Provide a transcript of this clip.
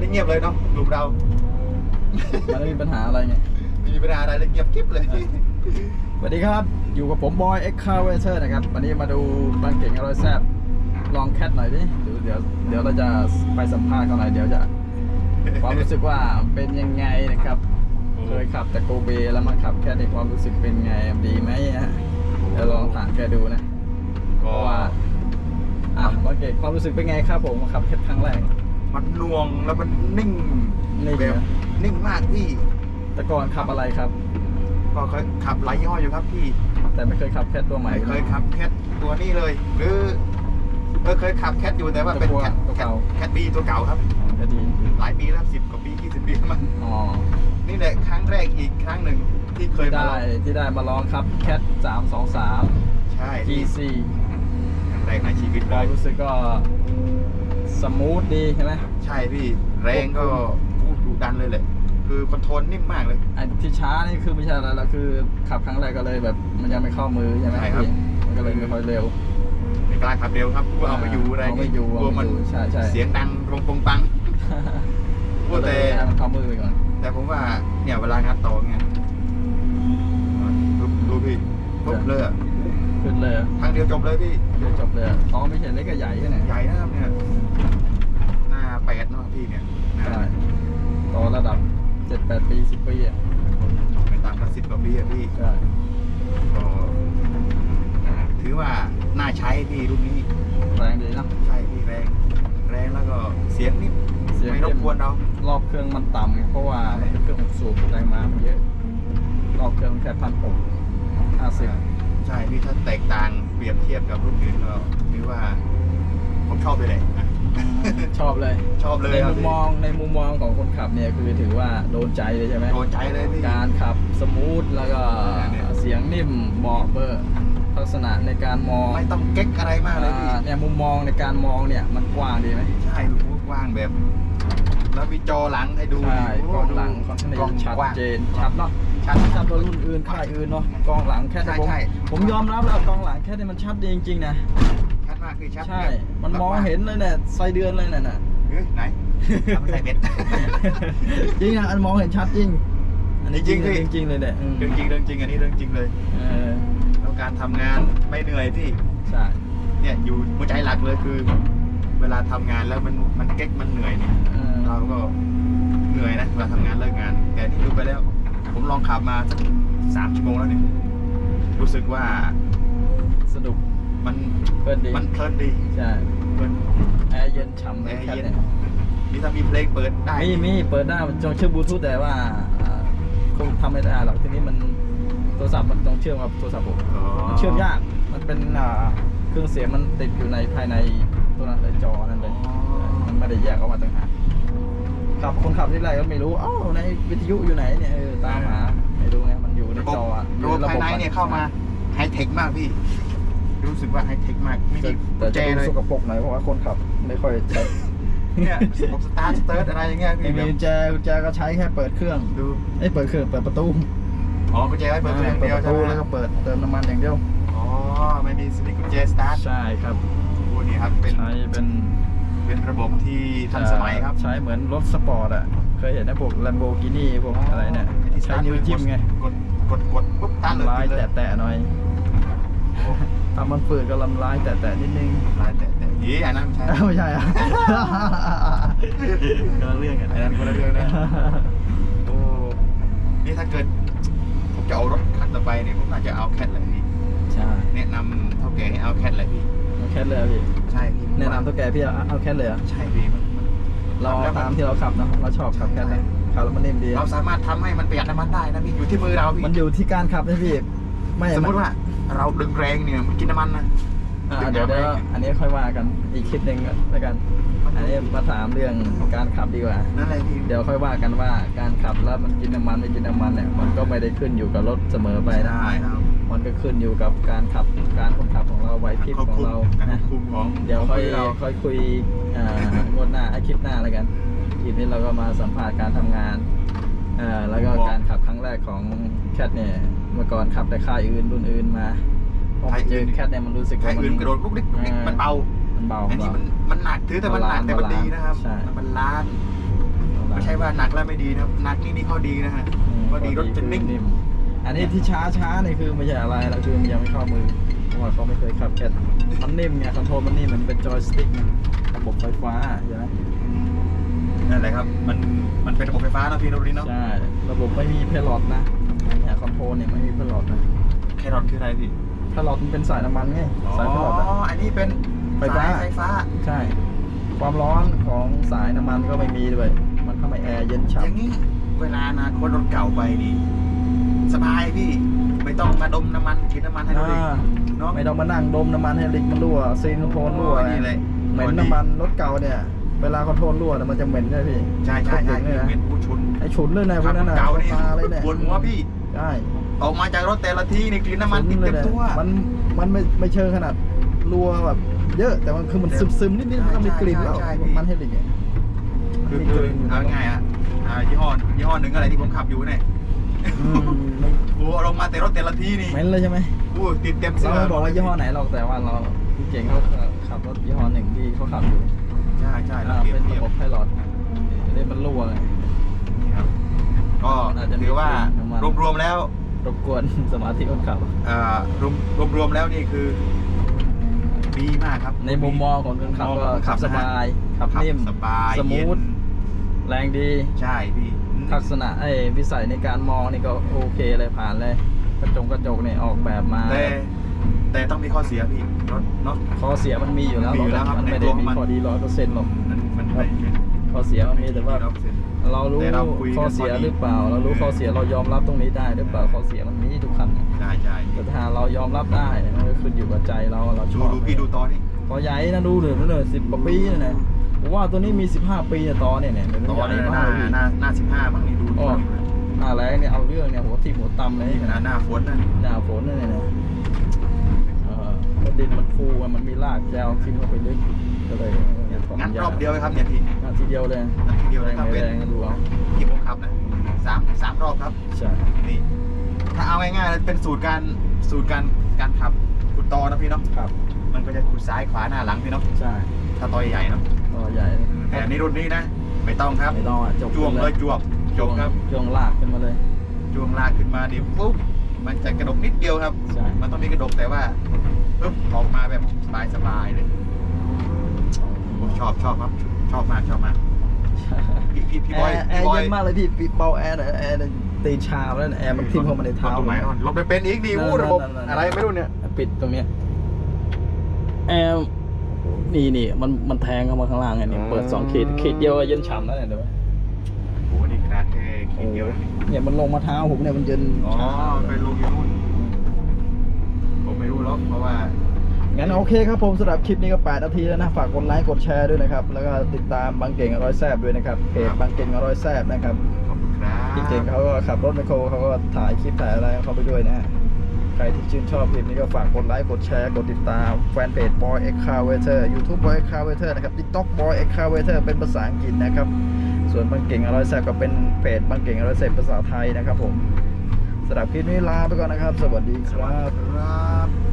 วันนี้เงียบเลยเนาะกลุ่มเรา มันไม่มีปัญหาอะไรไงไม่มีปัญหาอะไรเลยเงียบกิ๊บเลย สวัสดีครับ อยู่กับผมบอยเอ็กคาเวเซอร์นะครับ วันนี้มาดูบางเก่งอร่อยแซ่บลองแคทหน่อยดิเดี๋ยวเดี๋ยวเดี๋ยวเราจะไปสัมภาษณ์เขาหน่อยเดี๋ยวจะความรู้สึกว่าเป็นยังไงนะครับ เคยขับแต่โกเบแล้วมาขับแคทในความรู้สึกเป็นไงดีไหมฮะเดี๋ยวลองถามแกดูนะเพก็ราะว่าอะบางเก่งความรู้สึกเป็นไงครับผมมาขับแคทครั้งแรก มันหน่วงแล้วมันนิ่งนิ่งแบบนะนิ่งมากพี่แต่ก่อนขับอะไรครับ ก็เคยขับหลายยี่ห้ออยู่ครับพี่แต่ไม่เคยขับแคทตัวใหม่ไม่เคยขับแคทตัวนี้เลย หรือเออเคยขับแคทอยู่แต่ว่าเป็นแคทตัวแคทเก่าแคทบีตัวเก่าครับ ก็ดีหลายปีแล้วสิบกว่าปียี่สิบปีแล้วมั้งอ๋อนี่แหละครั้งแรกอีกครั้งหนึ่งที่เคยที่มาได้ลองที่ได้มาลองครับแคทสามสองสามใช่พี่ GC ครั้งแรกในชีวิตคเลวามยรู้สึกก็ สมูทดีใช่ไหมใช่พี่แรงก็อู้ดุดันเลยแหละคือคอนโทรลนิ่มมากเลยไอ้ที่ช้านี่คือไม่ใช่อะไรแล้วคือขับครั้งแรกก็เลยแบบ มันยังไม่เข้ามือใช่ไหมใช่ครับพี่มันก็เลยไม่ค่อยเร็วไม่กล้าขับเร็วครับกลัวเอาไม่อยู่อะไรเอาไม่อยู่กลัวมันเอาไม่อยู่ใช่ใช่เสียงดังรงปงปังพูดแต่ก็เลยให้มันเข้ามือไปก่อนแต่ผมว่าเนี่ยเวลางัดต่อเงี้ยดูดูพี่ปุ๊บเลยอะขึ้นเลยทางเดียวจบเลยพี่เดี๋ยวจบเลยท้องไม่ใช่เล็กก็ใหญ่แค่ไหนใหญ่นะครับเนี่ยหน้าแปดเนาะพี่เนี่ยหน้าใช่ต่อระดับเจ็ดแปดปีสิบปีอะไม่ต่ำกว่าสิบกว่าปีอะพี่ใช่ก็ถือว่าน่าใช้พี่รุ่นนี้แรงดีเนอะใช่พี่แรง แรงแล้วก็เสียงนิ่มเสียง ไม่รบกวนเรา รอบเครื่องมันต่ำเพราะว่ามันเป็นเครื่องหกสูบแรงม้ามันเยอะรอบเครื่องมันแค่พันหกห้าสิบใช่พี่ถ้าแตกต่างเปรียบเทียบกับรุ่นอื่นก็ถือว่าผมชอบเลยแหละอะ ชอบเลยชอบเลยในครัมุบมมองในมุมมองของคนขับเนี่ยคือถือว่าโดนใจเลยใช่ไหมโดนใจเลยพี่ การขับสมูทแล้วก็เนี่ย เสียงนิ่มเบาะเบอร์ลักษณะในการมองไม่ต้องเก๊กอะไรมากเลยพี่ อ่าเนี่ยมุมมองในการมองเนี่ยมันกว้างดีไหมใช่หูกว้างแบบ แล้วมีจอหลังให้ดูใช่โกล้องหลังค่อนข้างกล้องชัดกว้าง เจนชัดเนาะชัดชัดกว่ารุ่นอื่นค่ายอื่นเนาะกล้องหลังแค่ใช่ผมใช่ ผมยอมรับแล้วกล้องหลังแค่นี้มันชัดดีจริงๆนะชัดมากคือชัดใช่แบบมันมองเห็นเลยเนี่ยไส้เดือนเลยน่ะน่ะ เฮ้ยไหนทำไม่ใช่เม็ด จริงอะอันมองเห็นชัดจริง อันนี้จริงๆพี่จริงๆเลยเนี่ยอืมเรื่องจริงเรื่องจริงอันนี้เรื่องจริงเลยเออแล้วการทำงานไม่เหนื่อยพี่ใช่ เนี่ยอยู่หัวใจหลักเลยคือ เวลาทำงานแล้วมันมันเก๊กมันเหนื่อยเนี่ยเออเราก็เหนื่อยนะเวลาทำงานเลิกงาน แต่นี่ดูไปแล้ว ผมลองขับมาสักสามชั่วโมงแล้วเนี่ยรู้สึกว่าสนุกมันเพลินดีมันเพลินดีใช่เพลินแอร์เย็นฉ่ำแอเลยร์แค่เย็นเนี่ยนี่ถ้ามีเพลงเปิดได้มีมีเปิดได้มันจงเชื่อมบลูทูธแต่ว่าอ่าคงทำไม่ได้หรอกทีนี้มันโทรศัพท์มันต้องเชื่อมกับโทรศัพท์ผมอ๋อมันเชื่อมยากมันเป็นอ่าเครื่องเสียงมันติดอยู่ในภายในตัวนั้นเลย จอนั่นเลยมันไม่ได้แยกออกมาต่างหากขับคนขับที่ไรก็ไม่รู้เอ้าในวิทยุอยู่ไหนเนี่ยเออตามหาไม่รู้ไงมันอยู่ในระบบจออะระบบภายในเนี่ยเข้ามาไฮเทคมากพี่ รู้สึกว่าไฮเทคมากไม่แต่มีกุแต่ญแจจะดูเลยสกปรกหน่อยเพราะว่าคนขับไม่ค่อยใช้เนี่ยระบบสตาร์ทสเติร์ทอะไรอย่างเงี้ยไม่พี่มีแบบกุญแจกุญแจก็ใช้แค่เปิดเครื่องดูไอ้ยเปิดเครื่องเปิดประตูอ๋อกุญแจไว้เปิดตัวอย่างเปิดเดียวประใช่ตูไหมแล้วก็เปิดเติมน้ำมันอย่างเดียวอ๋อไม่มีสวิตช์กุญแจสตาร์ทใช่ครับโอ้ นี่ครับเป็นใช้เป็นเป็นระบบที่ทันสมัยครับ ใช้เหมือนรถสปอร์ตอะ เคยเห็นนะพวก Lamborghini พวกอะไรเนี่ยใช้นิ้วจิ้มไง กดกดกดปุ๊บตั้งเลยลายติดเลยแตะๆหน่อยโอ้ถ้ามันฝืดก็ลำลายแตะๆนิดนึงลายแตะแตะยี่อันนั้นไม่ใช่ไม่ใช่อะคนละเรื่องกันอันนั้นคนละเรื่องนะโอ้นี่ถ้าเกิดผมจะเอารถคันต่อไปเนี่ยผมน่าจะเอาแคทเลยพี่ใช่แนะนำเท่าแก่ให้เอาแคทเลยพี่ เอาแคทเลยอะพี่ใช่พี่แนะนำตัวแกพี่เอาเอาแคทเลยเหรอใช่พี่มันมัน เราเอาตามที่เราขับเนาะเราชอบขับแคทนะขับแล้วมันนิ่มดีเราสามารถทำให้มันประหยัดน้ำมันได้นะพี่อยู่ที่มือเราพี่มันอยู่ที่การขับนะพี่ไม่สมมติว่าเราดึงแรงเนี่ยมันกินน้ำมันนะ อ่าเดี๋ยวเดี๋ยวอันนี้ค่อยว่ากันอีกคลิปหนึ่งก่อนแล้วกัน อันนี้มาถามเรื่องการขับดีกว่านั่นแหละพี่เดี๋ยวค่อยว่ากันว่าการขับแล้วมันกินน้ำมันไม่กินน้ำมันเนี่ยมันก็ไม่ได้ขึ้นอยู่กับรถเสมอไปนะได้ครับมันก็ขึ้นอยู่กับการขับการคนขับของเราไหวพริบควบของคุมเราการควนะบคุมของเดี๋ยวค่อยของมืเราค่อยคุยอ่างวดหน้าไอาคลิปหน้าแล้วกันคลิปนี้เราก็มาสัมภาษณ์การทำงานอ่าแล้วก็การขับครั้งแรกของแคทเนี่ยเมื่อก่อนขับแต่ค่ายอื่นรุ่นอื่นมาพอมาเจอแคทเนี่ยมันรู้สึกใครว่ามัอื่นกระโดดปุ๊กนิกปุ๊กนิกมันเบา มันเบาอันนี้เบามันมันหนักถือแต่มันหนักแต่มันดีนะครับ ใช่ มันล้านไม่ใช่ว่าหนักแล้วไม่ดีนะครับหนักนี่นี่ข้อดีนะฮะข้อดีรถจะนิ่งมอันนี้ที่ช้าช้าๆนี่คือไม่ใช่อะไรแล้วคือมันยังไม่เข้ามือเพราะว่าเขาไม่เคยขับแค่มันนิ่มไงคอนโทรลมันนิ่มมันเป็นจอยสติ๊กไงระบบไฟฟ้าใช่ไหมนั่นแหละครับ มัน มันเป็นระบบไฟฟ้าเนอะพี่นรินทร์เนาะใช่ระบบไม่มีเพลอตนะเนี่ยคอนโทรลเนี่ยไม่มีเพลอตนะแครอทคืออะไรพี่เพลอตมันเป็นสายน้ำมันไงอ๋อ สายเพลอตอะอันนี้เป็น ไฟฟ้า สยไฟฟ้า ใช่ ความร้อนของสายน้ำมันก็ไม่มีด้วย มันทำให้แอร์เย็นอย่างฉ่ำนี้เวลาอนาคตรถเก่าไปนี่สบายพี่ ไม่ต้องมาดมน้ำมันกินน้ำมันให้รถเองอ่าเนาะไม่ต้องมานั่งดมน้ำมันให้ลิกมันรั่วซีนคอนโทรลรั่วโอ้ยนี่เลยเหม็นน้ำมันรถเก่าเนี่ย เวลาคอนโทรลรั่วเนี่ยมันจะเหม็นใช่ไหมพี่ใช่ใช่ใช่โคตรเหม็นเลยนะเป็นผู้ชุนไอฉุนเลยนะพวกนั้นนะเก่านี่ตาเลยเนี่ยปวดหัวพี่ ใช่ออกมาจากรถแต่ละทีนี่กลิ่นน้ำมันติดเต็มตัว มันมันไม่ไม่เชิงขนาด รัวแบบเยอะแต่มันคือมันซึมซึมๆนิดๆมันก็มีกลิ่นแล้วใช่ใช่ มันให้ลิกเนี่ยคือคือเอาง่ายๆอะอ่ายี่ห้อยี่ห้อหนึ่งอะไรที่ผมขับอยู่เนี่ยอืมโอ้ลงมาแต่รถแต่ละทีนี่เหม็นเลยใช่ไหมโอ้ติดเต็มเสื้เราอไม่บอกว่ายี่ห้อไหนหรอกแต่ว่าเราพี่เก่งเขาขับรถยี่ห้อหนึ่งที่เขาขับอยู่ใช่ใช่แล้วอ่าเปรียบเป็นเทีระยบบ ไพลอตนี่มันรั่วไง ครับก็จะมีถือว่ากลิ่นของมันรวมๆแล้วรบกวนสมาธิคนขับอ่ารวมรวมๆแล้วนี่คือ ดีมากครับในมุมมองของคนขับก็มุมมองของคนขัขับบสนะฮะบายขับขับนิ่มสบายสมูเย็ทนแรงดีใช่พี่ทักษณะไอ้วิสัยในการมองนี่ก็โอเคเลยผ่านเลยกระจกกระจกเนี่ยออกแบบมาแต่แต่ต้องมีข้อเสียพี่รถเนาะข้อเสียมันมีอยู่แล้วมีอยู่แล้วครับมันไม่ในตัได้วของมีมันข้อดีร้อยเปอร์เซ็นต์หรอกมันมันไม่ไม่ข้อเสียมันมีแต่ว่า100% เรารู้แต่เราคุยข้อกันเสียพอดี หรือเปล่า เรารู้ข้อเสียเรายอมรับตรงนี้ได้หรือเปล่าข้อเสียมันมีทุกคันใช่ใช่แต่ถ้าเรายอมรับได้เนี่ยมันก็ขึ้นอยู่กับใจเราเราชดูอบดูพี่ดูตอนนี้ต่อใหญ่นะดูเดี๋ยวนั่นเลยสิบกว่าปีนะเนี่ยผมว่าตัวนี้มีสิบห้าปีเนี่ยต่อเนี่ยเนี่ยเดี๋ยวตมันอนใหญ่นี้หมาน้ากเลยหน้าหน้าสิบห้าบ้างนี่ดูอ๋อหน้าแรงเนี่ยเอาเรื่องเนี่ยหัวทิ่มหัวตำเลยนี่หน้าหน้าฝนนั่นหน้าฝนนั่นเนี่ยนะเออเพราะดินมันฟูอะมันมีรากแจวทิ่มเข้าไปลึกก็เลย งั้นรอบเดียวไหมครับเนี่ยพี่งานทีเดียวเลยนาทีเดียวแรนะงครับไม่เป็นแรงก็ดูเอาที่ผมขับนะสามสามรอบครับใช่นี่ถ้าเอาง่ายๆเลยเป็นสูตรการสูตรการการขับขุดตอนะพี่เนาะครับ มันก็จะขุดซ้ายขวาหน้าหลังพี่เนาะใช่ถ้าตอใหญ่ๆเนาะต่อใหญ่ แต่อันนี้รุ่นนี้นะไม่ต้องครับไม่ต้องอะจบจวงเลยจวบจบครับจวงลากขึ้นมาเลยจวงลากขึ้นมาดิปุ๊บมันจะกระดกนิดเดียวครับใช่มันต้องมีกระดกแต่ว่าปุ๊บออกมาแบบสบายๆเลยผม ชอบชอบครับชอบมากชอบมากพี่พี่พี่แอบอยร์แอพี่ร์บอยเย็นมากเลยพี่ปิดเบาแอร์หน่อยแอร์เนี่ยตีชาแล้วแอร์มันทิ่มเข้ามาในเท้า ตรงไหนอ่อนลงไปเป็นอีกดีวู้ระบบนั่นๆๆ อะไรไม่รู้เนี่ยปิดตรงเนี้ยแอร์นี่นี่มันมันแทงเข้ามาข้างล่างไงเนี่ยเปิดสองขีดขีดเดียวก็เย็นฉ่ำแล้วเนี่ยเดี๋ยวโอ้โหนี่ขนาดแค่ขีดเดียวนะเนี่ยมันลงมาเท้าผมเนี่ยมันเย็นอ๋อชาไปลงอยู่นู่นผมไม่รู้หรอกเพราะว่า งั้น โอเคครับผมสำหรับคลิปนี้ก็ 8 นาทีแล้วนะ ฝากกดไลค์กดแชร์ด้วยนะครับ แล้วก็ติดตามบางเก่งอร่อยแซบด้วยนะครับเพจบางเก่งอร่อยแซบนะครับขอบคุณครับพี่เก่งเขาก็ขับรถไมคโครเขาก็ถ่ายคลิปถ่ายอะไรของเขาไปด้วยนะฮะใครที่ชื่นชอบคลิปนี้ก็ฝากกดไลค์กดแชร์กดติดตามแฟนเพจ Boy X Car Waiter YouTube Boy X Car Waiter นะครับ TikTok Boy X Car Waiter เป็นภาษาอังกฤษนะครับ ส่วนบางเก่งอร่อยแซบก็เป็นเพจบางเก่งอร่อยแซบภาษาไทยนะครับผมสำหรับคลิปนี้ลาไปก่อนนะครับ สวัสดีครับครับ